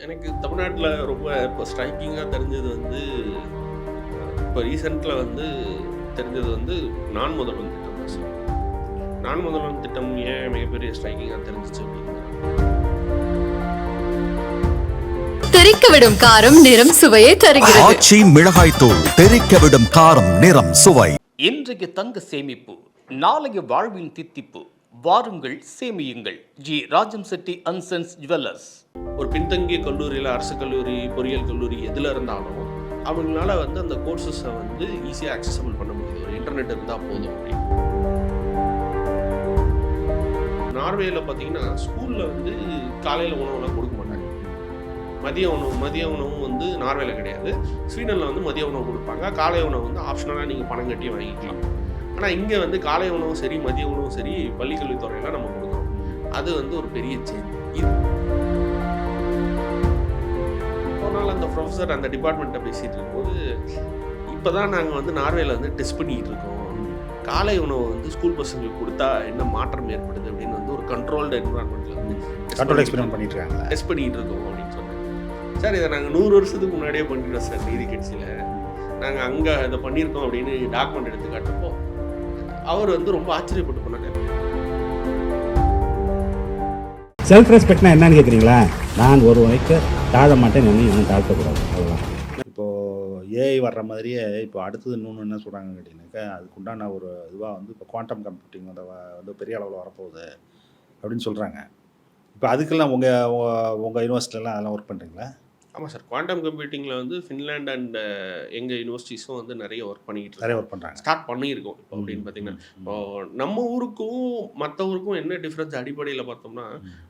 எனக்கு தமிழ்நாட்டில் ரொம்ப இப்போ ஸ்ட்ரைக்கிங்காக தெரிஞ்சது வந்து இப்போ ரீசெண்டில் வந்து தெரிஞ்சது வந்து நான் முதல்வன் திட்டம் தான் சார் நான் முதல்வன் திட்டம் ஏன் மிகப்பெரிய ஸ்ட்ரைக்கிங்காக தெரிஞ்சிச்சு அப்படின்னா தெறிக்க விடும் காரம் நிறம் சுவையை தருகிறது. ஆச்சி மிளகாய் தூள் தெறிக்க விடும் காரம் நிறம் சுவை. இன்றைய தங்க சேமிப்பு நாளைய வாழ்வின் தித்திப்பு வாருங்கள் சேமியுங்கள். G. Rajam Chetty and sons jewellers. ஒரு பின்தங்கிய கல்லூரியில் அரசு கல்லூரி பொறியியல் கல்லூரி எதில் இருந்தாலும் அவங்களால வந்து அந்த கோர்சஸை வந்து ஈஸியாக அக்சசபிள் பண்ண முடியுது. ஒரு இன்டர்நெட் இருந்தால் போதும் அப்படின்னு நார்வேயில் பார்த்தீங்கன்னா ஸ்கூலில் வந்து காலையில் உணவுலாம் கொடுக்க மாட்டாங்க. மதிய உணவு மதிய உணவும் வந்து நார்வேல கிடையாது. ஸ்வீடனில் வந்து மதிய உணவு கொடுப்பாங்க. காலை உணவு வந்து ஆப்ஷனலாக நீங்கள் பணம் கட்டி வாங்கிக்கலாம். ஆனால் இங்கே வந்து காலை உணவும் சரி மதிய உணவும் சரி பள்ளிக்கல்வித்துறையில் நம்ம கொடுக்குறோம் அது வந்து ஒரு பெரிய சேஞ்ச் ஒரு நாள் அந்த ப்ரொஃபஸர் அந்த டிபார்ட்மெண்ட்டை பேசிகிட்டு இருக்கும்போது இப்போ தான் நாங்கள் வந்து நார்வேல வந்து டெஸ்ட் பண்ணிக்கிட்டு இருக்கோம். காலை உணவு வந்து ஸ்கூல் பசங்களுக்கு கொடுத்தா என்ன மாற்றம் ஏற்படுது அப்படின்னு வந்து ஒரு கண்ட்ரோல்டு என்வரான்மெண்ட்டில் வந்து கண்ட்ரோல் எக்ஸ்பெரிமெண்ட் பண்ணிட்டு இருக்காங்க டெஸ்ட் பண்ணிட்டு இருக்கோம் அப்படின்னு சொன்னாங்க சார் இதை நாங்கள் நூறு வருஷத்துக்கு முன்னாடியே பண்ணிட்டோம் சார் நீதி கட்சியில். நாங்கள் அங்கே இதை பண்ணியிருக்கோம் அப்படின்னு டாக்குமெண்ட் எடுத்து காட்டப்போ அவர் வந்து ரொம்ப ஆச்சரியப்பட்டு போனாங்க செல்ஃப் ரெஸ்பெக்ட்னா என்னன்னு கேட்குறீங்களா நான் ஒரு வரைக்கு தாழ மாட்டேன் இன்னும் தாழ்த்தக்கூடாது. அவ்வளோதான் இப்போது ஏஐ வர்ற மாதிரியே இப்போ அடுத்தது இன்னொன்று என்ன சொல்கிறாங்கன்னு கேட்டிங்கனாக்கா அதுக்குண்டான ஒரு இதுவாக வந்து இப்போ குவாண்டம் கம்ப்யூட்டிங் வந்து வந்து பெரிய அளவில் வரப்போகுது அப்படின்னு சொல்கிறாங்க இப்போ அதுக்கெல்லாம் உங்கள் உங்கள் யூனிவர்சிட்டிலாம் அதெல்லாம் ஒர்க் பண்ணுறீங்களா ஆமாம் சார். குவாண்டம் கம்ப்யூட்டிங்கில் வந்து ஃபின்லாண்ட் அண்ட் எங்கள் யூனிவர்சிட்டிஸும் வந்து நிறைய ஒர்க் பண்ணிக்கிட்டு நிறைய ஒர்க் பண்ணுறாங்க ஸ்டார்ட் பண்ணியிருக்கோம் இப்போ அப்படின்னு பார்த்தீங்கன்னா. இப்போ நம்ம ஊருக்கும் மற்ற ஊருக்கும் என்ன டிஃப்ரென்ஸ் அடிப்படையில் பார்த்தோம்னா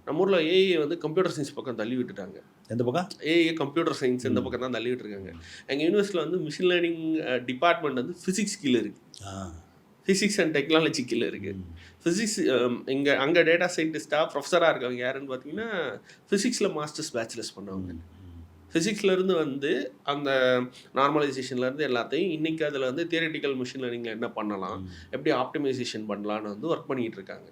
நம்ம ஊரில் ஏஐ வந்து கம்ப்யூட்டர் சயின்ஸ் பக்கம் தள்ளி விட்டுட்டாங்க. எந்த பக்கம்? ஏஐ கம்ப்யூட்டர் சயின்ஸ் இந்த பக்கம் தான் தள்ளி விட்டுருக்காங்க. எங்கள் யூனிவர்சிட்டியில் வந்து மிஷின் லேர்னிங் டிபார்ட்மெண்ட் வந்து ஃபிசிக்ஸ் கீழே இருக்குது ஃபிசிக்ஸ் அண்ட் டெக்னாலஜி கீழே இருக்குது ஃபிசிக்ஸ் இங்கே அங்கே டேட்டா சயின்டிஸ்டாக ப்ரொஃபஸராக இருக்கவங்க யாருன்னு பார்த்தீங்கன்னா ஃபிசிக்ஸில் மாஸ்டர்ஸ் பேச்சுலர்ஸ் பண்ணவங்க. இருந்து வந்து அந்த நார்மலைசேஷன்ல இருந்து எல்லாத்தையும் இன்னைக்கு அதில் வந்து தியரட்டிக்கல் மிஷின் லேர்னிங்கில் என்ன பண்ணலாம்? எப்படி ஆப்டிமைசேஷன் பண்ணலாம்னு வந்து ஒர்க் பண்ணிட்டு இருக்காங்க.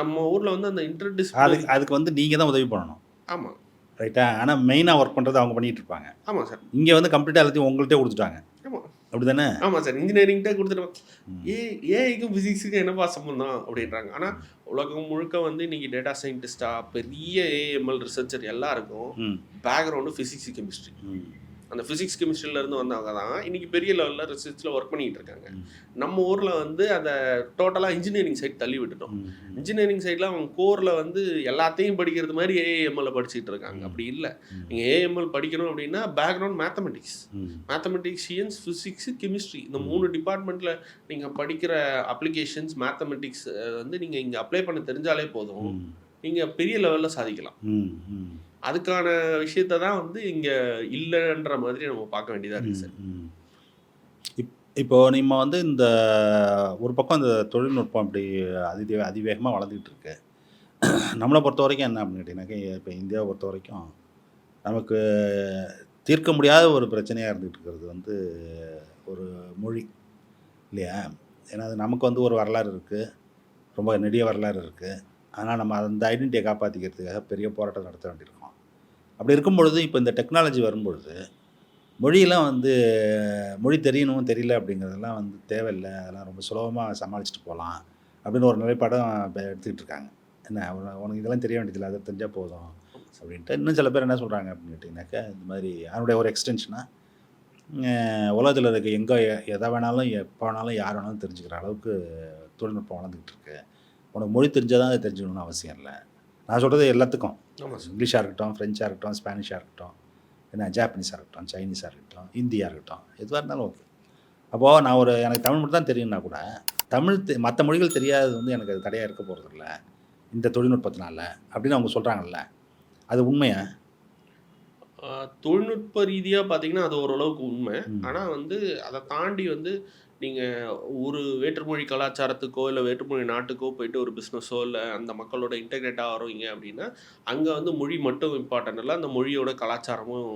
நம்ம ஊரில் வந்து அந்த இன்டர் அதுக்கு அதுக்கு வந்து நீங்கள் தான் உதவி பண்ணணும். ஆமாம் ரைட்டா ஆனால் மெயினாக ஒர்க் பண்ணுறது அவங்க பண்ணிகிட்டு இருப்பாங்க. ஆமாம் சார் இங்கே வந்து கம்ப்ளீட்டாக எல்லாத்தையும் உங்கள்கிட்டே கொடுத்துட்டாங்க. ஆமாம் அப்படி தானே ஆமாம் சார் இன்ஜினியரிங்கிட்ட கொடுத்துட்டு ஏ ஏஐக்கும் ஃபிசிக்ஸுக்கும் என்னப்பா சம்பந்தம் அப்படின்றாங்க. ஆனால் உலகம் முழுக்க வந்து இன்னைக்கு டேட்டா சயின்டிஸ்டாக பெரிய ஏஎம்எல் ரிசர்ச்சர் எல்லாருக்கும் பேக்ரவுண்டு ஃபிசிக்ஸ் கெமிஸ்ட்ரி அந்த ஃபிசிக்ஸ் கெமிஸ்ட்ரியில இருந்து வந்தவங்க தான் இன்னைக்கு பெரிய லெவலில் ரிசர்ச்சில் ஒர்க் பண்ணிட்டு இருக்காங்க. நம்ம ஊரில் வந்து அதை டோட்டலாக இன்ஜினியரிங் சைட் தள்ளி விட்டுட்டோம். இன்ஜினியரிங் சைடில் அவங்க கோரில் வந்து எல்லாத்தையும் படிக்கிறது மாதிரி ஏஏஎம்எல்ல படிச்சுட்டு இருக்காங்க. அப்படி இல்லை. நீங்கள் ஏஎம்எல் படிக்கணும் அப்படின்னா background mathematics mathematics physics chemistry இந்த மூணு டிபார்ட்மெண்ட்டில் நீங்கள் படிக்கிற அப்ளிகேஷன்ஸ் மேத்தமெட்டிக்ஸ் வந்து நீங்கள் இங்கே அப்ளை பண்ண தெரிஞ்சாலே போதும். நீங்கள் பெரிய லெவலில் சாதிக்கலாம். அதுக்கான விஷயத்தை தான் வந்து இங்கே இல்லைன்ற மாதிரி நம்ம பார்க்க வேண்டியதாக இருக்குது சார். இப்போ நம்ம வந்து இந்த ஒரு பக்கம் இந்த தொழில்நுட்பம் இப்படி அதி அதிவேகமாக வளர்ந்துக்கிட்டு இருக்கு. நம்மளை பொறுத்த வரைக்கும் என்ன அப்படின்னு கேட்டிங்கனாக்கா இப்போ இந்தியாவை பொறுத்த வரைக்கும் நமக்கு தீர்க்க முடியாத ஒரு பிரச்சனையாக இருந்துகிட்டு இருக்கிறது வந்து ஒரு மொழி இல்லையா? ஏன்னா அது நமக்கு வந்து ஒரு வரலாறு இருக்குது ரொம்ப நெடிய வரலாறு இருக்குது ஆனால் நம்ம அந்த ஐடென்டிட்டியை காப்பாற்றிக்கிறதுக்காக பெரிய போராட்டம் நடத்த வேண்டியிருக்கோம். அப்படி இருக்கும் பொழுது இப்போ இந்த டெக்னாலஜி வரும்பொழுது மொழியெல்லாம் வந்து மொழி தெரியணும் தெரியல அப்படிங்கிறதெல்லாம் வந்து தேவையில்லை. அதெல்லாம் ரொம்ப சுலபமாக சமாளிச்சுட்டு போகலாம் அப்படின்னு ஒரு நிலைப்பாடம் இப்போ எடுத்துக்கிட்டு இருக்காங்க. என்ன உனக்கு இதெல்லாம் தெரிய வேண்டியதில்லை அதை தெரிஞ்சால் போதும் அப்படின்ட்டு இன்னும் சில பேர் என்ன சொல்கிறாங்க அப்படின்னு கேட்டிங்கனாக்கா இந்த மாதிரி அதனுடைய ஒரு எக்ஸ்டென்ஷனாக உலகத்தில் இருக்க எங்கே எதை வேணாலும் எப்போ வேணாலும் யார் வேணாலும் தெரிஞ்சுக்கிற அளவுக்கு தொழில்நுட்பம் வளர்ந்துக்கிட்டு இருக்கு. உனக்கு மொழி தெரிஞ்சால் தான் அதை தெரிஞ்சுக்கணும்னு அவசியம் இல்லை. நான் சொல்கிறது எல்லாத்துக்கும். இங்கிலீஷாக இருக்கட்டும் ஃப்ரெஞ்சாக இருக்கட்டும் ஸ்பானிஷாக இருக்கட்டும் என்ன ஜாப்பனீஸாக இருக்கட்டும் சைனீஸாக இருக்கட்டும் ஹிந்தியாக இருக்கட்டும் எதுவாக இருந்தாலும் ஓகே அப்போது நான் ஒரு எனக்கு தமிழ் மட்டும் தான் தெரியும்னா கூட தமிழ் மற்ற மொழிகள் தெரியாதது வந்து எனக்கு அது தடையாக இருக்க போகிறதில்ல இந்த தொழில்நுட்பத்தினால அப்படின்னு அவங்க சொல்கிறாங்கல்ல அது உண்மையா? தொழில்நுட்ப ரீதியாக பார்த்தீங்கன்னா அது ஓரளவுக்கு உண்மை. ஆனால் வந்து அதை தாண்டி வந்து நீங்கள் ஒரு வேற்றுமொழி கலாச்சாரத்துக்கோ இல்லை வேற்றுமொழி நாட்டுக்கோ போயிட்டு ஒரு பிஸ்னஸோ இல்லை அந்த மக்களோட இன்டெகிரேட் ஆகிறீங்க அப்படின்னா அங்கே வந்து மொழி மட்டும் இம்பார்ட்டன்ட் இல்லை. அந்த மொழியோட கலாச்சாரமும்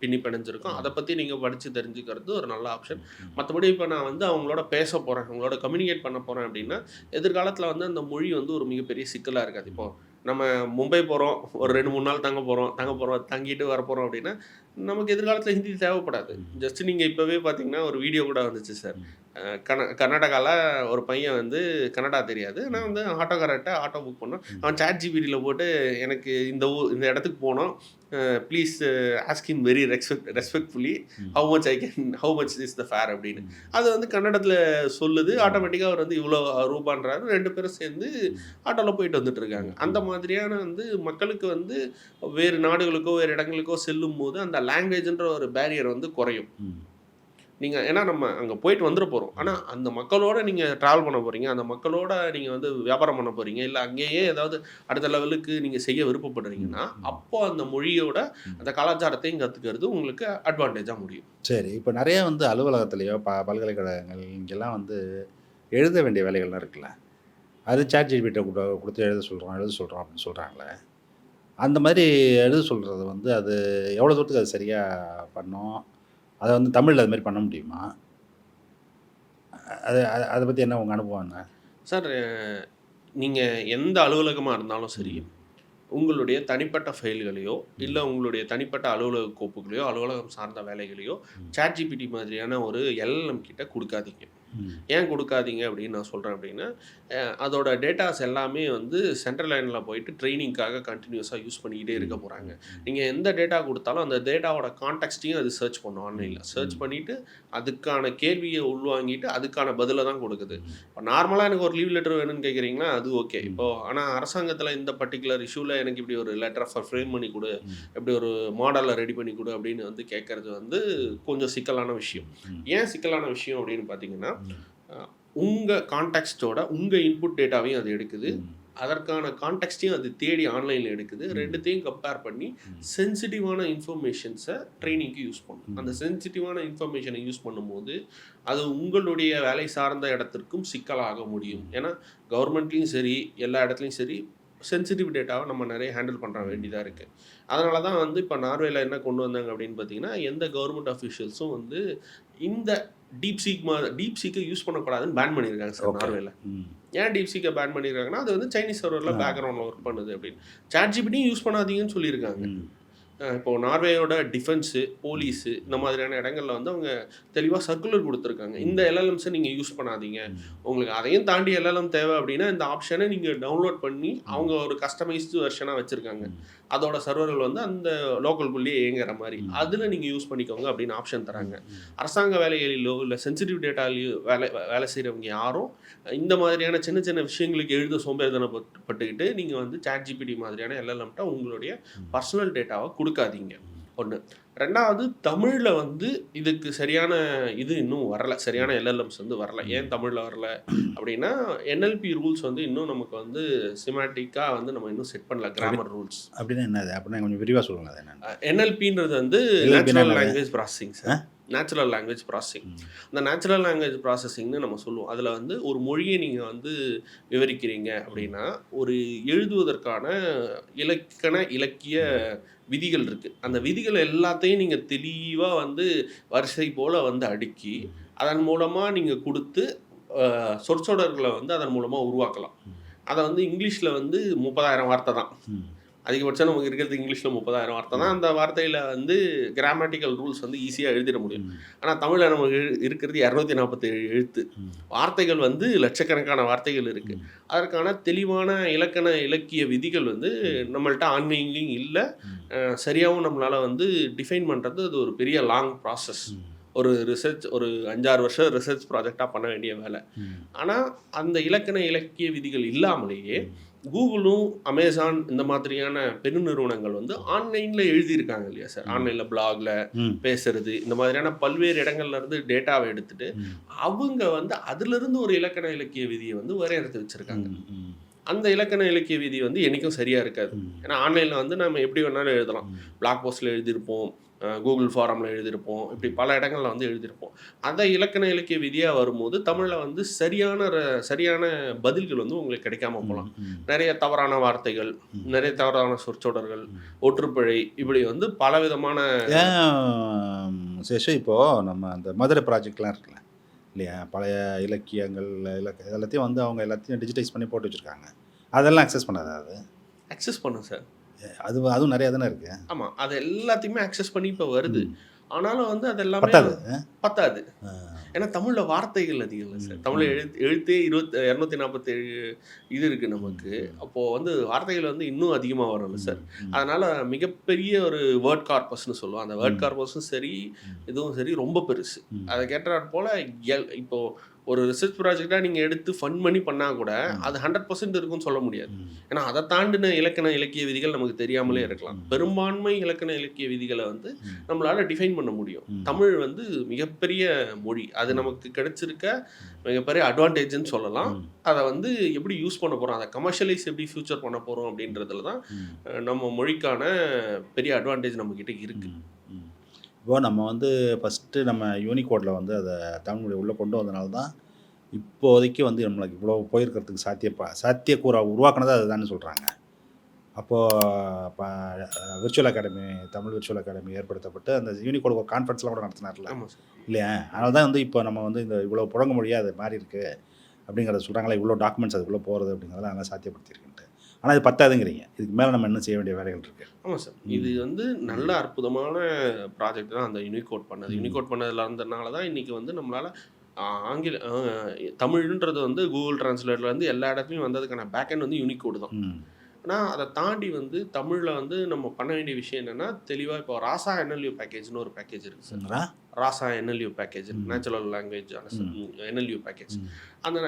பின்னி பிணைஞ்சிருக்கும் அதை பற்றி நீங்கள் படித்து தெரிஞ்சுக்கிறது ஒரு நல்ல ஆப்ஷன் மற்றபடி இப்போ நான் வந்து அவங்களோட பேச போகிறேன் அவங்களோட கம்யூனிகேட் பண்ண போகிறேன் அப்படின்னா எதிர்காலத்தில் வந்து அந்த மொழி வந்து ஒரு மிகப்பெரிய சிக்கலாக இருக்காது. இப்போ நம்ம மும்பை போகிறோம் ஒரு ரெண்டு மூணு நாள் தங்க போகிறோம் தங்க போகிறோம் தங்கிட்டு வர போகிறோம் அப்படின்னா நமக்கு எதிர்காலத்தில் ஹிந்தி தேவைப்படாது. ஜஸ்ட் நீங்கள் இப்போவே பார்த்தீங்கன்னா ஒரு வீடியோ கூட வந்துச்சு சார். கன கர்நாடகாவில் ஒரு பையன் வந்து கன்னடா தெரியாது. நான் வந்து ஆட்டோக்காரர்கிட்ட ஆட்டோ புக் பண்ணோம். அவன் சாட் ஜிபிடியில் போட்டு எனக்கு இந்த ஊர் இந்த இடத்துக்கு போனோம். Please ask him very respect respectfully how much I can how much is the fare அப்படின்னு. அது வந்து கன்னடத்தில் சொல்லுது. ஆட்டோமேட்டிக்காக அவர் வந்து இவ்வளோ ரூபான்றாரு. ரெண்டு பேரும் சேர்ந்து ஆட்டோவில் போயிட்டு வந்துட்டு இருக்காங்க அந்த மாதிரியான வந்து மக்களுக்கு வந்து வேறு நாடுகளுக்கோ வேறு இடங்களுக்கோ செல்லும் போது அந்த லாங்குவேஜ்ன்ற ஒரு பேரியர் வந்து குறையும். நீங்கள் ஏன்னா நம்ம அங்கே போயிட்டு வந்துட போகிறோம் ஆனால் அந்த மக்களோட நீங்கள் ட்ராவல் பண்ண போகிறீங்க அந்த மக்களோட நீங்கள் வந்து வியாபாரம் பண்ண போகிறீங்க இல்லை அங்கேயே ஏதாவது அடுத்த லெவலுக்கு நீங்கள் செய்ய விருப்பப்படுறீங்கன்னா அப்போ அந்த மொழியோட அந்த கலாச்சாரத்தையும் கற்றுக்கிறது உங்களுக்கு அட்வான்டேஜாக முடியும். சரி இப்போ நிறைய வந்து அலுவலகத்துலேயோ ப பல்கலைக்கழகங்கள் இங்கெல்லாம் வந்து எழுத வேண்டிய வேலைகள்லாம் இருக்குல்ல. அது சாட் ஜிபிட்ட கொடுத்து எழுத சொல்கிறோம் எழுத சொல்கிறோம் அப்படின்னு சொல்கிறாங்களே அந்த மாதிரி எழுத சொல்கிறது வந்து அது எவ்வளோ தூரத்துக்கு அது சரியாக பண்ணோம்? அதை வந்து தமிழில் அது மாதிரி பண்ண முடியுமா? அது அது- பற்றி என்ன உங்கள் அனுபவம் என்ன சார் நீங்கள் எந்த அலுவலகமாக இருந்தாலும் சரி உங்களுடைய தனிப்பட்ட ஃபைல்களையோ இல்லை உங்களுடைய தனிப்பட்ட அலுவலக கோப்புகளையோ அலுவலகம் சார்ந்த வேலைகளையோ சாட் ஜிபிடி மாதிரியான ஒரு எல்எம் கிட்ட கொடுக்காதீங்க. ஏன் கொடுக்காதீங்க அப்படின்னு நான் சொல்கிறேன் அப்படின்னா அதோட டேட்டாஸ் எல்லாமே வந்து சென்ட்ரல் லைனில் போயிட்டு ட்ரைனிங்காக கண்டினியூஸாக யூஸ் பண்ணிக்கிட்டே இருக்க போகிறாங்க நீங்கள் எந்த டேட்டா கொடுத்தாலும் அந்த டேட்டாவோட கான்டெக்ட்டையும் அது சர்ச் பண்ணும் ஆன்லைனில் சர்ச் பண்ணிவிட்டு அதுக்கான கேள்வியை உள்வாங்கிட்டு அதுக்கான பதிலை தான் கொடுக்குது. இப்போ நார்மலாக எனக்கு ஒரு லீவ் லெட்டர் வேணும்னு கேட்குறீங்கன்னா அது ஓகே இப்போ ஆனால் அரசாங்கத்தில் இந்த பர்டிகுலர் இஷ்யூவில் எனக்கு இப்படி ஒரு லெட்டர் ஃப்ரேம் பண்ணி கொடு இப்படி ஒரு மாடலை ரெடி பண்ணி கொடு அப்படின்னு வந்து கேட்கறது வந்து கொஞ்சம் சிக்கலான விஷயம். ஏன் சிக்கலான விஷயம் அப்படின்னு பார்த்தீங்கன்னா உங்கள் கான்டெக்ஸ்டோட உங்கள் இன்புட் டேட்டாவையும் அது எடுக்குது. அதற்கான கான்டெக்ட்டையும் அது தேடி ஆன்லைனில் எடுக்குது. ரெண்டுத்தையும் கம்பேர் பண்ணி சென்சிட்டிவான இன்ஃபர்மேஷன்ஸை ட்ரைனிங்க்கு யூஸ் பண்ணும். அந்த சென்சிட்டிவான இன்ஃபர்மேஷனை யூஸ் பண்ணும்போது அது உங்களுடைய வேலை சார்ந்த இடத்திற்கும் சிக்கலாக முடியும். ஏன்னா கவர்மெண்ட்லேயும் சரி எல்லா இடத்துலையும் சரி சென்சிட்டிவ் டேட்டாவை நம்ம நிறைய ஹேண்டில் பண்ணுற வேண்டியதாக இருக்குது அதனால தான் வந்து இப்போ நார்வேல என்ன கொண்டு வந்தாங்க அப்படின்னு பார்த்தீங்கன்னா எந்த கவர்மெண்ட் அஃபிஷியல்ஸும் வந்து இந்த டீப் சீக் மா டீப் சீக்கை யூஸ் பண்ணக்கூடாதுன்னு பேன் பண்ணியிருக்காங்க சார். நார்வேல. ஏன் டீப் சீக்கை பேன் பண்ணியிருக்காங்கன்னா அது வந்து சைனீஸ் சர்வரில் பேக்ரவுண்டில் ஒர்க் பண்ணுது அப்படின்னு. சாட் ஜிபிடியும் யூஸ் பண்ணாதீங்கன்னு சொல்லியிருக்காங்க. இப்போ நார்வேயோட டிஃபென்ஸு போலீஸு இந்த மாதிரியான இடங்கள்ல வந்து அவங்க தெளிவாக சர்க்குலர் கொடுத்துருக்காங்க. இந்த எல்எல்எம்ஸை நீங்கள் யூஸ் பண்ணாதீங்க. உங்களுக்கு அதையும் தாண்டி எல்எல்எம் தேவை அப்படின்னா இந்த ஆப்ஷனை நீங்கள் டவுன்லோட் பண்ணி அவங்க ஒரு கஸ்டமைஸ்டு வெர்ஷனாக வச்சுருக்காங்க. அதோட சர்வர்கள் வந்து அந்த லோக்கல்குள்ளேயே இயங்குற மாதிரி. அதில் நீங்கள் யூஸ் பண்ணிக்கோங்க அப்படின்னு ஆப்ஷன் தராங்க. அரசாங்க வேலைகளிலோ இல்லை சென்சிட்டிவ் டேட்டாலையோ வேலை வேலை செய்கிறவங்க யாரும் இந்த மாதிரியான சின்ன சின்ன விஷயங்களுக்கு எழுத சோம்பேறித்தனப்பட்டுக்கிட்டு நீங்கள் வந்து சாட் ஜிபிடி மாதிரியான எல்எல்எம்ட்ட உங்களுடைய பர்சனல் டேட்டாவை கொடுக்காதீங்க. ஒன்று ரெண்டாவது தமிழில் வந்து இதுக்கு சரியான இது இன்னும் வரல. சரியான எல்எல்எம்ஸ் வந்து வரல. ஏன் தமிழில் வரல? அப்படின்னா என்எல்பி ரூல்ஸ் வந்து இன்னும் நமக்கு வந்து சிமாட்டிக்காக வந்து நம்ம இன்னும் செட் பண்ணல. கிராமர் ரூல்ஸ் அப்படின்னா என்னது? அப்படின்னா கொஞ்சம் விரிவாக சொல்லுங்க அது என்னன்னு. என்எல்பின்றது வந்து natural? Language processing sir natural language processing அந்த நேச்சுரல் லாங்குவேஜ் ப்ராசஸிங்னு நம்ம சொல்லுவோம். அதில் வந்து ஒரு மொழியை நீங்கள் வந்து விவரிக்கிறீங்க அப்படின்னா ஒரு எழுதுவதற்கான இலக்கண இலக்கிய விதிகள் இருக்குது அந்த விதிகள் எல்லாத்தையும் நீங்கள் தெளிவாக வந்து வரிசை போல் வந்து அடுக்கி அதன் மூலமாக நீங்கள் கொடுத்து சொற்சொடர்களை வந்து அதன் மூலமாக உருவாக்கலாம். அதை வந்து இங்கிலீஷில் வந்து முப்பதாயிரம் வார்த்தை தான். அதிகபட்சம் நமக்கு இருக்கிறது இங்கிலீஷில் முப்பதாயிரம் வார்த்தை தான். அந்த வார்த்தையில் வந்து கிராமட்டிக்கல் ரூல்ஸ் வந்து ஈஸியாக எழுதிட முடியும். ஆனால் தமிழில் நமக்கு இருக்கிறது இரநூத்தி நாற்பத்தேழு எழுத்து வார்த்தைகள் வந்து லட்சக்கணக்கான வார்த்தைகள் இருக்குது அதற்கான தெளிவான இலக்கண இலக்கிய விதிகள் வந்து நம்மள்ட்ட ஆன்லைன்லேயும் இல்லை. சரியாகவும் நம்மளால் வந்து டிஃபைன் பண்ணுறது அது ஒரு பெரிய லாங் ப்ராசஸ் ஒரு ரிசர்ச் ஒரு அஞ்சாறு வருஷம் ரிசர்ச் ப்ராஜெக்டாக பண்ண வேண்டிய வேலை. ஆனால் அந்த இலக்கண இலக்கிய விதிகள் இல்லாமலேயே கூகுளும் அமேசான் இந்த மாதிரியான பெரு நிறுவனங்கள் வந்து ஆன்லைனில் எழுதியிருக்காங்க இல்லையா சார்? ஆன்லைனில் பிளாக்ல பேசுறது இந்த மாதிரியான பல்வேறு இடங்கள்ல இருந்து டேட்டாவை எடுத்துட்டு அவங்க வந்து அதுல இருந்து ஒரு இலக்கண இலக்கிய விதியை வந்து வரையறுத்து வச்சிருக்காங்க. அந்த இலக்கண இலக்கிய விதி வந்து என்னைக்கும் சரியா இருக்காது. ஏன்னா ஆன்லைனில் வந்து நம்ம எப்படி வேணாலும் எழுதலாம். பிளாக் போஸ்ட்ல எழுதியிருப்போம். கூகுள் ஃபாரமில் எழுதியிருப்போம். இப்படி பல இடங்கள்ல வந்து எழுதியிருப்போம். அந்த இலக்கண இலக்கிய விதியாக வரும்போது தமிழில் வந்து சரியான சரியான பதில்கள் வந்து உங்களுக்கு கிடைக்காம போகலாம். நிறைய தவறான வார்த்தைகள் நிறைய தவறான சொற்சொடர்கள் ஒற்றுப்பிழை இப்படி வந்து பலவிதமான ஏன் சேஷு இப்போது நம்ம அந்த மதுரை ப்ராஜெக்ட்லாம் இருக்குல்ல இல்லையா? பழைய இலக்கியங்கள் இலக்க எல்லாத்தையும் வந்து அவங்க எல்லாத்தையும் டிஜிட்டைஸ் பண்ணி போட்டு வச்சுருக்காங்க. அதெல்லாம் அக்சஸ் பண்ணாதா அது? அக்சஸ் பண்ணும் சார் அது அதுவும் நிறையா தானே இருக்கு? ஆமாம் அது எல்லாத்தையுமே அக்சஸ் பண்ணி இப்போ வருது. ஆனாலும் வந்து அது எல்லாமே பத்தாது. ஏன்னா தமிழில் வார்த்தைகள் அதிகம் இல்லை சார். தமிழில் எழுத்து எழுத்தே இருபத்தி இரநூத்தி நாற்பத்தேழு இது இருக்குது நமக்கு. அப்போது வந்து வார்த்தைகள் வந்து இன்னும் அதிகமாக வரும்ல சார். அதனால் மிகப்பெரிய ஒரு வேர்ட் கார்பஸ்னு சொல்லுவோம். அந்த வேர்ட் கார்பஸும் சரி இதுவும் சரி ரொம்ப பெருசு. அதை கேட்டாற் போல் எல் இப்போ ஒரு ரிசர்ச் ப்ராஜெக்டாக நீங்கள் எடுத்து ஃபன் பண்ணி பண்ணால் கூட அது ஹண்ட்ரட் பர்சன்ட் இருக்கும்னு சொல்ல முடியாது. ஏன்னா அதை தாண்டின இலக்கண இலக்கிய விதிகள் நமக்கு தெரியாமலே இருக்கலாம். பெரும்பான்மை இலக்கண இலக்கிய விதிகளை வந்து. நம்மளால டிஃபைன் பண்ண முடியும். தமிழ் வந்து மிகப்பெரிய மொழி. அது நமக்கு கிடைச்சிருக்க மிகப்பெரிய அட்வான்டேஜ்னு சொல்லலாம். அதை வந்து எப்படி யூஸ் பண்ண போகிறோம் அதை கமர்ஷியலைஸ் எப்படி ஃபியூச்சர் பண்ண போகிறோம் அப்படின்றதுல தான் நம்ம மொழிக்கான பெரிய அட்வான்டேஜ் நம்மக்கிட்ட இருக்கு. ம், ம். இப்போ நம்ம வந்து ஃபஸ்ட்டு நம்ம யூனிகோடில் வந்து அதை தமிழ்மொழி உள்ளே கொண்டு வந்தனால தான் இப்போதைக்கு வந்து நம்மளுக்கு இவ்வளோ போயிருக்கிறதுக்கு சாத்தியப்பா சாத்தியக்கூற உருவாக்குனது அதுதான்னு சொல்கிறாங்க அப்போது virtual academy Tamil virtual academy ஏற்படுத்தப்பட்டு அந்த யூனிகோடு ஒரு கான்ஃபரன்ஸ்லாம் கூட நடத்தினார்ல. இல்லையா? அதனால தான் வந்து இப்போ நம்ம வந்து இந்த இவ்வளோ புழங்க மொழியாக அது மாறி இருக்கு அப்படிங்கிறத சொல்கிறாங்களா இவ்வளோ டாக்குமெண்ட்ஸ் அதுக்குள்ளே போகிறது அப்படிங்கிறத அதெல்லாம் சாத்தியப்படுத்தியிருக்குன்ட்டு. ஆனால் இது பத்தாதுங்கிறீங்க. இதுக்கு மேலே நம்ம என்ன செய்ய வேண்டிய வேலைகள் இருக்குது ஆமாம் சார். இது வந்து நல்ல அற்புதமான ப்ராஜெக்ட் தான் அந்த யூனிகோட் பண்ணது. யூனிகோட் பண்ணதில் இருந்தனால தான் இன்றைக்கி வந்து நம்மளால் ஆங்கில தமிழ்ன்றது வந்து கூகுள் டிரான்ஸ்லேட்டில் வந்து எல்லா இடத்துலையும் வந்ததுக்கான பேக்கெண்ட் வந்து யூனிகோடு தான். ஆனால் அதை தாண்டி வந்து தமிழில் வந்து நம்ம பண்ண வேண்டிய விஷயம் என்னென்னா தெளிவாக இப்போ ராசா என்எல்யூ பேக்கேஜ்னு ஒரு பேக்கேஜ் இருக்குது sir? Rasa NLU package. Natural language NLU package. அந்த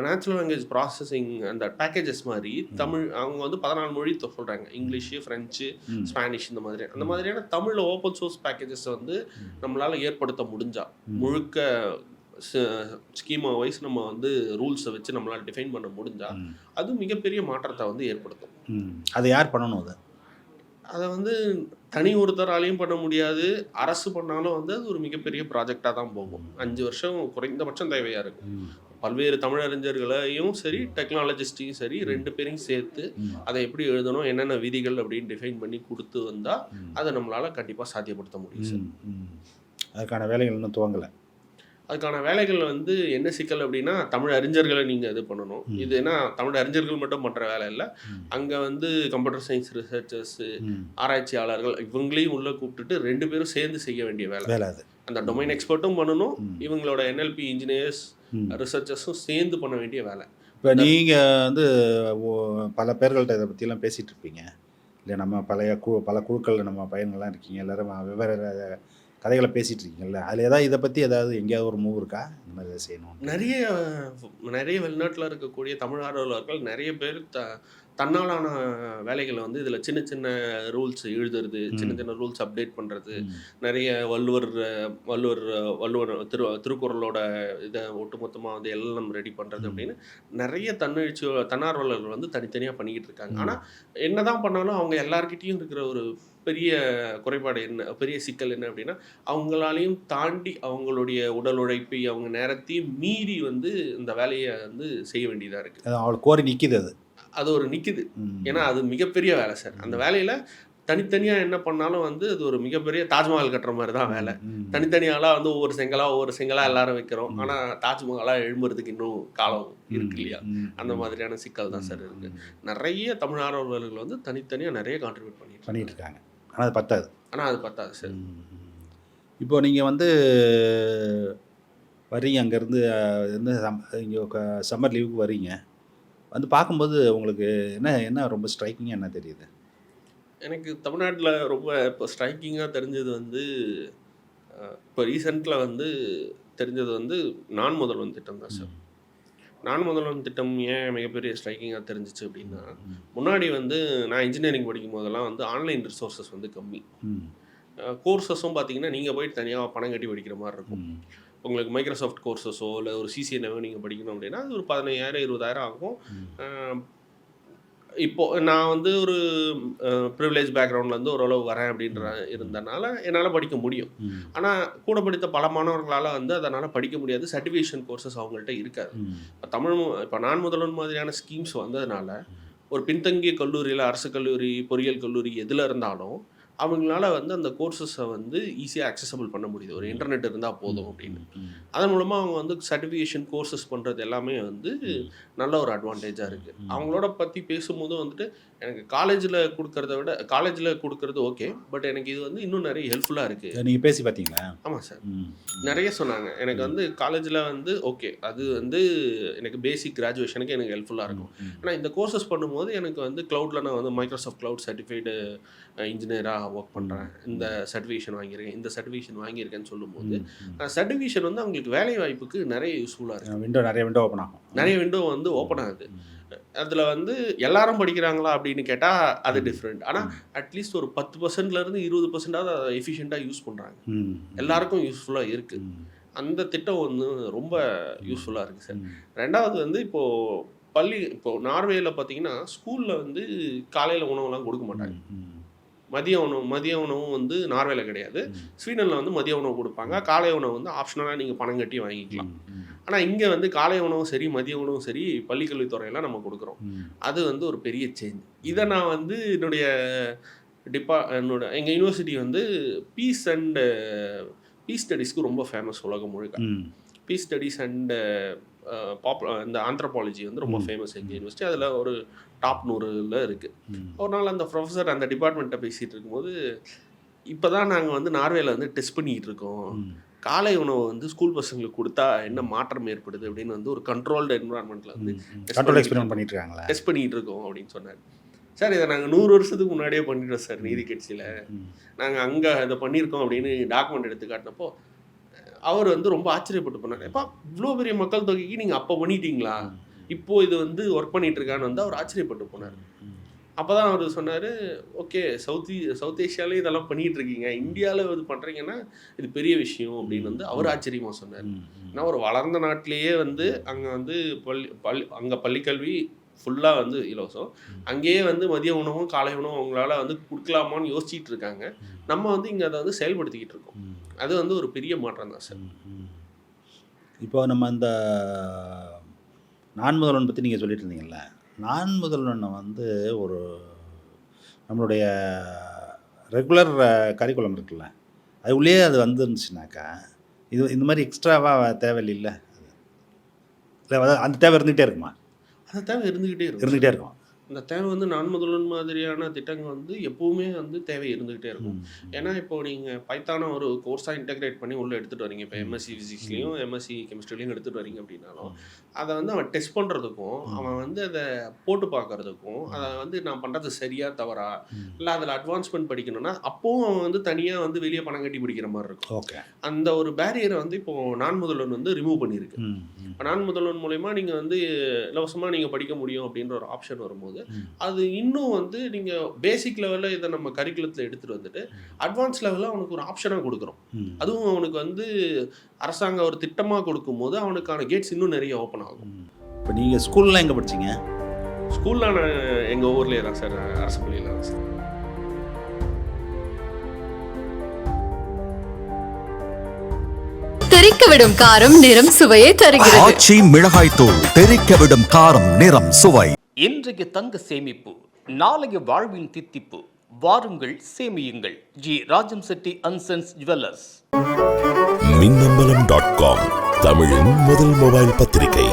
நேச்சுரல் லாங்குவேஜ் ப்ராசஸிங் அந்த பேக்கேஜஸ் மாதிரி தமிழ் அவங்க வந்து பதினாலு மொழி சொல்கிறாங்க இங்கிலீஷு ஃப்ரெஞ்சு. ஸ்பானிஷ் இந்த மாதிரி அந்த மாதிரியான தமிழில் ஓப்பன் சோர்ஸ் பேக்கேஜஸ் வந்து நம்மளால் ஏற்படுத்த முடிஞ்சா ம். முழுக்க ஸ்கீமா வைஸ் நம்ம வந்து ரூல்ஸை வச்சு நம்மளால் டிஃபைன் பண்ண முடிஞ்சா ம். அது மிகப்பெரிய மாற்றத்தை வந்து ஏற்படுத்தும். அதை யார் பண்ணணும் அதை? அதை வந்து தனி ஒருத்தராலையும் பண்ண முடியாது. அரசு பண்ணாலும் வந்து அது ஒரு மிகப்பெரிய ப்ராஜெக்டாக தான் போகும். அஞ்சு வருஷம் குறைந்தபட்சம் தேவையாக இருக்கும். பல்வேறு தமிழறிஞர்களையும் சரி டெக்னாலஜிஸ்டையும் சரி ரெண்டு பேரையும் சேர்த்து. அதை எப்படி எழுதணும் என்னென்ன விதிகள் அப்படின்னு டிஃபைன் பண்ணி கொடுத்து வந்தால். அதை நம்மளால் கண்டிப்பாக சாத்தியப்படுத்த முடியும் சார். அதுக்கான வேலைகள் இன்னும் துவங்கலை. அதுக்கான வேலைகள் வந்து என்ன சிக்கல் அப்படின்னா தமிழ் அறிஞர்களை நீங்கள் இது பண்ணணும். இது என்ன தமிழ் அறிஞர்கள் மட்டும் பண்ணுற வேலை இல்லை. அங்கே வந்து கம்ப்யூட்டர் சயின்ஸ் ரிசர்ச்சர்ஸு. ஆராய்ச்சியாளர்கள் இவங்களையும் உள்ளே கூப்பிட்டுட்டு ரெண்டு பேரும் சேர்ந்து செய்ய வேண்டிய வேலை அந்த டொமைன் எக்ஸ்பர்ட்டும் பண்ணணும். இவங்களோட என்எல்பி இன்ஜினியர்ஸ். ரிசர்ச்சர்ஸும் சேர்ந்து பண்ண வேண்டிய வேலை இப்போ நீங்கள் வந்து பல பேர்கள்ட்ட இதை பற்றிலாம் பேசிகிட்டு இருப்பீங்க இல்லை நம்ம பழைய குழு பல குழுக்களில் நம்ம பையன்கள்லாம் இருக்கீங்க எல்லாரும் வெவ்வேறு கதைகளை பேசிகிட்டு இருக்கீங்கல்ல அதில் ஏதாவது இதை பற்றி ஏதாவது எங்கேயாவது ஒரு மூவ் இருக்கா? இந்த மாதிரி ஏதாவது செய்யணும் நிறைய நிறைய வெளிநாட்டில் இருக்கக்கூடிய தமிழ் ஆர்வலர்கள் நிறைய பேர் த தன்னாலான வேலைகளை வந்து இதில் சின்ன சின்ன ரூல்ஸ் எழுதுறது சின்ன சின்ன ரூல்ஸ் அப்டேட் பண்ணுறது நிறைய வள்ளுவர் வள்ளுவர் வள்ளுவர் திரு திருக்குறளோட இதை ஒட்டுமொத்தமாக வந்து எல்லாம் ரெடி பண்ணுறது அப்படின்னு நிறைய தன்னெழுச்சி தன்னார்வலர்கள் வந்து தனித்தனியாக பண்ணிக்கிட்டு இருக்காங்க. ஆனால் என்னதான் பண்ணாலும் அவங்க எல்லார்கிட்டயும் இருக்கிற ஒரு பெரிய குறைபாடு என்ன பெரிய சிக்கல் என்ன அப்படின்னா அவங்களாலையும் தாண்டி அவங்களுடைய உடல் உழைப்பை அவங்க நேரத்தையும் மீறி வந்து இந்த வேலையை வந்து செய்ய வேண்டியதாக இருக்குது அவளுக்கு கோரி நிற்கிது அது. அது ஒரு நிற்குது. ஏன்னா அது மிகப்பெரிய வேலை சார். அந்த வேலையில் தனித்தனியாக என்ன பண்ணாலும் வந்து அது ஒரு மிகப்பெரிய தாஜ்மஹால் கட்டுற மாதிரி தான் வேலை. தனித்தனியாலாம் வந்து ஒவ்வொரு செங்கலா ஒவ்வொரு செங்கலா எல்லாரும் வைக்கிறோம். ஆனால் தாஜ்மஹாலாக எழும்புறதுக்கு இன்னும் காலம் இருக்கு இல்லையா. அந்த மாதிரியான சிக்கல் தான் சார் இருக்கு. நிறைய தமிழ் ஆர்வலர்கள் வந்து தனித்தனியாக நிறைய கான்ட்ரிபியூட் பண்ணிட்டு பண்ணிட்டு இருக்காங்க ஆனால் அது பத்தாது. ஆனால் அது பத்தாது சார். இப்போ நீங்கள் வந்து வரீங்க அங்கேருந்து இருந்து இங்கே சம்மர் லீவுக்கு வரீங்க வந்து பார்க்கும்போது உங்களுக்கு என்ன என்ன ரொம்ப ஸ்ட்ரைக்கிங்காக என்ன தெரியுது? எனக்கு தமிழ்நாட்டில் ரொம்ப இப்போ ஸ்ட்ரைக்கிங்காக தெரிஞ்சது வந்து இப்போ ரீசெண்டில் வந்து தெரிஞ்சது வந்து நான் முதல்வன் திட்டம் தான் சார். நான் முதல்வன் திட்டம் ஏன் மிகப்பெரிய ஸ்ட்ரைக்கிங்காக தெரிஞ்சிச்சு அப்படின்னா முன்னாடி வந்து நான் இன்ஜினியரிங் படிக்கும் போதெல்லாம் வந்து ஆன்லைன் ரிசோர்ஸஸ் வந்து கம்மி. கோர்சஸும் பார்த்தீங்கன்னா நீங்கள் போயிட்டு தனியாக பணம் கட்டி படிக்கிற மாதிரி இருக்கும். உங்களுக்கு மைக்ரோசாஃப்ட் கோர்சஸோ இல்லை ஒரு சிசிஎன்ஓ நீங்கள் படிக்கணும் அப்படின்னா அது ஒரு பதினையாயிரம் இருபதாயிரம் ஆகும். அஹ், இப்போ நான் வந்து ஒரு ப்ரிவிலேஜ் பேக்ரவுண்ட்லேருந்து ஓரளவு வரேன் அப்படின்ற இருந்தனால என்னால் படிக்க முடியும். ஆனால் கூட படித்த பல மாணவர்களால் வந்து அதனால் படிக்க முடியாது. சர்டிஃபிகேஷன் கோர்சஸ் அவங்கள்ட்ட இருக்காது. இப்போ தமிழ் இப்போ நான் முதல்வன் மாதிரியான ஸ்கீம்ஸ் வந்ததுனால ஒரு பின்தங்கிய கல்லூரியில் அரசு கல்லூரி பொறியியல் கல்லூரி எதில் இருந்தாலும் அவங்களால வந்து அந்த கோர்சஸை வந்து ஈஸியாக அக்சசபிள் பண்ண முடியுது. ஒரு இன்டர்நெட் இருந்தால் போதும் அப்படின்னு. அதன் மூலமாக அவங்க வந்து சர்டிஃபிகேஷன் கோர்சஸ் பண்ணுறது எல்லாமே வந்து நல்ல ஒரு அட்வான்டேஜாக இருக்குது அவங்களோட பற்றி பேசும்போது வந்துட்டு எனக்கு காலேஜில் கொடுக்கறத விட காலேஜில் கொடுக்கறது ஓகே பட் எனக்கு இது வந்து இன்னும் நிறைய ஹெல்ப்ஃபுல்லாக இருக்குது நீங்கள் பேசி பார்த்தீங்களா? ஆமாம் சார் நிறைய சொன்னாங்க. எனக்கு வந்து காலேஜில் வந்து ஓகே அது வந்து எனக்கு பேசிக் கிராஜுவேஷனுக்கு எனக்கு ஹெல்ப்ஃபுல்லாக இருக்கும். ஆனால் இந்த கோர்சஸ் பண்ணும்போது எனக்கு வந்து க்ளவுடில் நான் வந்து மைக்ரோசாஃப்ட் க்ளவுட் சர்டிஃபைடு இன்ஜினியராக ஒர்க் பண்ணுறேன் இந்த சர்டிஃபிகேஷன் வாங்கியிருக்கேன். இந்த சர்டிஃபிகேஷன் வாங்கியிருக்கேன்னு சொல்லும்போது சர்டிஃபிகேஷன் வந்து அவங்களுக்கு வேலை வாய்ப்புக்கு நிறைய யூஸ்ஃபுல்லாக இருக்குது விண்டோ நிறைய விண்டோ ஓப்பன் ஆகும். நிறைய விண்டோ வந்து ஓப்பன் ஆகுது. அதில் வந்து எல்லாரும் படிக்கிறாங்களா அப்படின்னு கேட்டால் அது டிஃப்ரெண்ட் ஆனால் அட்லீஸ்ட் ஒரு பத்து பர்சன்ட்லேருந்து இருபது பர்சன்டாவது அதை எஃபிஷியண்ட்டாக யூஸ் பண்ணுறாங்க எல்லாருக்கும் யூஸ்ஃபுல்லாக இருக்குது அந்த திட்டம் வந்து ரொம்ப யூஸ்ஃபுல்லாக இருக்குது சார் ரெண்டாவது வந்து இப்போது பள்ளி இப்போது நார்வேயில் பார்த்தீங்கன்னா ஸ்கூலில் வந்து காலையில் உணவுலாம் கொடுக்க மாட்டாங்க. மதிய உணவு மதிய உணவும் வந்து நார்வேல கிடையாது. ஸ்வீடனில் வந்து மதிய உணவு கொடுப்பாங்க. காலை உணவு வந்து ஆப்ஷனலாக நீங்கள் பணம் கட்டி வாங்கிக்கலாம். ஆனால் இங்கே வந்து காலை உணவும் சரி மதிய உணவும் சரி பள்ளிக்கல்வித்துறையெல்லாம் நம்ம கொடுக்குறோம். அது வந்து ஒரு பெரிய சேஞ்ச் இதை நான் வந்து என்னுடைய டிபா என்னோட எங்கள் யூனிவர்சிட்டி வந்து பீஸ் அண்ட் பீஸ் ஸ்டடீஸ்க்கு ரொம்ப ஃபேமஸ் உலகம் முழுக்க. பீஸ் ஸ்டடீஸ் அண்ட் பாப் இந்த ஆந்த்ரோபாலஜி வந்து ரொம்ப ஃபேமஸ் எங்கள் யூனிவர்சிட்டி அதில் ஒரு டாப் நூறில் இருக்குது ஒரு நாள் அந்த ப்ரொஃபஸர் அந்த டிபார்ட்மெண்ட்டை பேசிகிட்டு இருக்கும்போது இப்போ தான் நாங்கள் வந்து நார்வேல வந்து டெஸ்ட் பண்ணிக்கிட்டு இருக்கோம். காலை உணவு வந்து ஸ்கூல் பசங்களுக்கு கொடுத்தா என்ன மாற்றம் ஏற்படுது அப்படின்னு வந்து ஒரு கண்ட்ரோல்டு என்வரான்மெண்ட்டில் வந்து கண்ட்ரோல் எக்ஸ்பெரிமெண்ட் பண்ணிட்டு இருக்காங்களா டெஸ்ட் பண்ணிட்டு இருக்கோம் அப்படின்னு சொன்னார். சார் இதை நாங்கள் நூறு வருஷத்துக்கு முன்னாடியே பண்ணிட்டோம் சார் நீதி கட்சியில். நாங்கள் அங்கே இதை பண்ணியிருக்கோம் அப்படின்னு டாக்குமெண்ட் எடுத்து காட்டினப்போ அவர் வந்து ரொம்ப ஆச்சரியப்பட்டு போனார். எப்பா இவ்வளோ பெரிய மக்கள் தொகைக்கு நீங்கள் அப்போ பண்ணிட்டீங்களா? இப்போ இது வந்து ஒர்க் பண்ணிட்டு இருக்கான்னு வந்து அவர் ஆச்சரியப்பட்டு போனார். அப்போ தான் அவர் சொன்னார் ஓகே சவுத் சவுத் ஏஷியாலே இதெல்லாம் பண்ணிட்டு இருக்கீங்க இந்தியாவில் இது பண்ணுறீங்கன்னா இது பெரிய விஷயம். அப்படின்னு வந்து அவர் ஆச்சரியமாக சொன்னார். ஏன்னா ஒரு வளர்ந்த நாட்டிலேயே வந்து அங்கே வந்து பள்ளி பள்ளி அங்கே பள்ளிக்கல்வி ஃபுல்லாக வந்து இலவசம். அங்கேயே வந்து மதிய உணவும் காலை உணவும் அவங்களால வந்து கொடுக்கலாமான்னு யோசிச்சிட்டு இருக்காங்க. நம்ம வந்து இங்கே அதை வந்து செயல்படுத்திக்கிட்டு இருக்கோம். அது வந்து ஒரு பெரிய மாற்றம் தான் சார். இப்போ நம்ம அந்த நான் முதல்வன் பற்றி நீங்கள் சொல்லிட்டு இருந்தீங்கல்ல? நான் முதல்வனை வந்து ஒரு நம்மளுடைய ரெகுலர் கரிக்குலம் இருக்குல்ல. அது உள்ளே அது வந்துருந்துச்சுனாக்கா இது இந்த மாதிரி எக்ஸ்ட்ராவாக தேவையில்லைல்ல இல்லை அந்த தேவை இருந்துகிட்டே இருக்குமா? அந்த தேவை இருந்துக்கிட்டே இருக்கும். இருந்துகிட்டே இருக்கும்? இந்த தேவை வந்து நான் முதல்வன் மாதிரியான திட்டங்கள் வந்து எப்பவுமே வந்து தேவை இருந்துகிட்டே இருக்கும். ஏன்னா இப்போ நீங்கள் பைத்தான ஒரு கோர்ஸாக இன்டெகிரேட் பண்ணி உள்ளே எடுத்துகிட்டு வரீங்க. இப்போ எம்எஸ்சி ஃபிசிக்ஸ்லையும் எம்எஸ்சி கெமிஸ்ட்ரிலையும் எடுத்துகிட்டு வரீங்க அப்படின்னாலும் அதை வந்து அவன் டெஸ்ட் பண்ணுறதுக்கும் அவன் வந்து அதை போட்டு பார்க்கறதுக்கும் அதை வந்து நான் பண்ணுறது சரியா தவறா இல்லை அதில் அட்வான்ஸ்மெண்ட் படிக்கணும்னா அப்போவும் அவன் வந்து தனியாக வந்து வெளியே பணம் கட்டி பிடிக்கிற மாதிரி இருக்கும். ஓகே. அந்த ஒரு பேரியரை வந்து இப்போ நான் முதல்வன் வந்து ரிமூவ் பண்ணியிருக்கு. இப்போ நான் முதல்வன் மூலயமா நீங்கள் வந்து இலவசமாக நீங்கள் படிக்க முடியும் அப்படின்ற ஒரு ஆப்ஷன் வரும்போது ம். அது இன்னும் வந்து நீங்கள் பேசிக் லெவலில் இதை நம்ம கரிக்குலத்தில் எடுத்துகிட்டு வந்துட்டு அட்வான்ஸ் லெவலில் அவனுக்கு ஒரு ஆப்ஷனாக கொடுக்குறோம். அதுவும் அவனுக்கு வந்து அரசாங்கம் ஒரு திட்டமாக கொடுக்கும்போது அவனுக்கான கேட்ஸ் இன்னும் நிறைய ஓப்பன் ஆகும். இப்போ நீங்கள் ஸ்கூல்லாம் எங்கே படிச்சீங்க? ஸ்கூலில் நான் எங்கள் ஊர்லேயே தான் சார் அரசு பள்ளியில் தான் சார். தெறிக்க விடும் காரம் நிறம் சுவையை தருகிறது. ஆச்சி மிளகாய் தூள் தெறிக்க விடும் காரம் நிறம் சுவை. இன்றைய தங்க சேமிப்பு நாளைய வாழ்வின் தித்திப்பு வாருங்கள் சேமியுங்கள். G. Rajam Chetty and sons jewellers Minnambalam dot com தமிழின் முதல் மொபைல் பத்திரிகை.